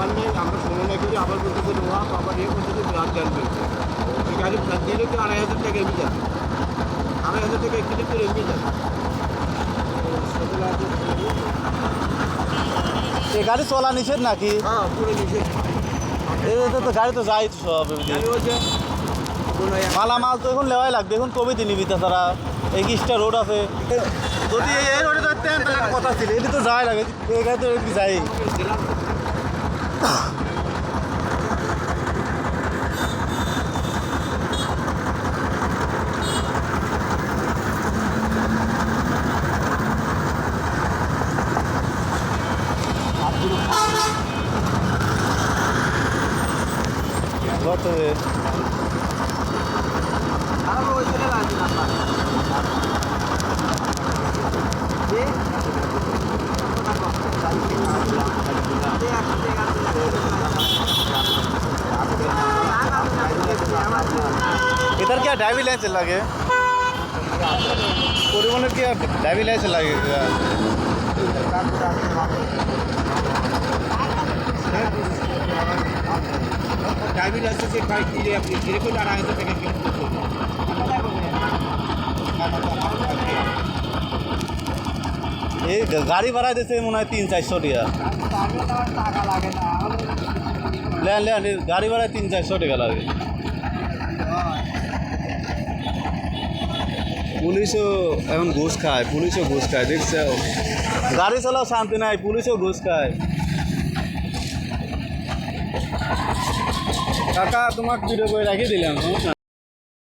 ব্যাপার নেই আমরা আবার বলতেছে আবার এ বলতেছে বলছে গাড়ি দিলে আড়াই হাজার টাকা এমনি যাবে। আড়াই হাজার টাকা একটি করে এমনি যাবে। এ গাড়ি চলা নিষেধ নাকি? হ্যাঁ, তো গাড়ি তো যাই সব মালামাল তো এখন লেওয়াই লাগবে এখন কবে দিন বিতা তারা। এই কিসটা রোড আছে। যদি এই রোডে ধরতে কথা ছিল। এটা তো যাই লাগে এই গাড়ি তো যাই। What are they? इधर क्या ड्राइविंग लाइन चल लगे पूरी मतलब क्या ड्राइविंग लाइन चल लगे ড্রাইভিং আপনি যেরকম এই গাড়ি ভাড়া দিতে মনে হয় তিন চারশো টাকা। লেন লেন গাড়ি ভাড়া তিন চারশো টাকা লাগে। পুলিশও এখন ঘুষ খায়, পুলিশও ঘুষ খায়, দেখছ? গাড়ি চালাও, শান্তি নাই, পুলিশও ঘুষ খায়। কাকা, তোমাকে ভিডিও করে রাখি দিলাম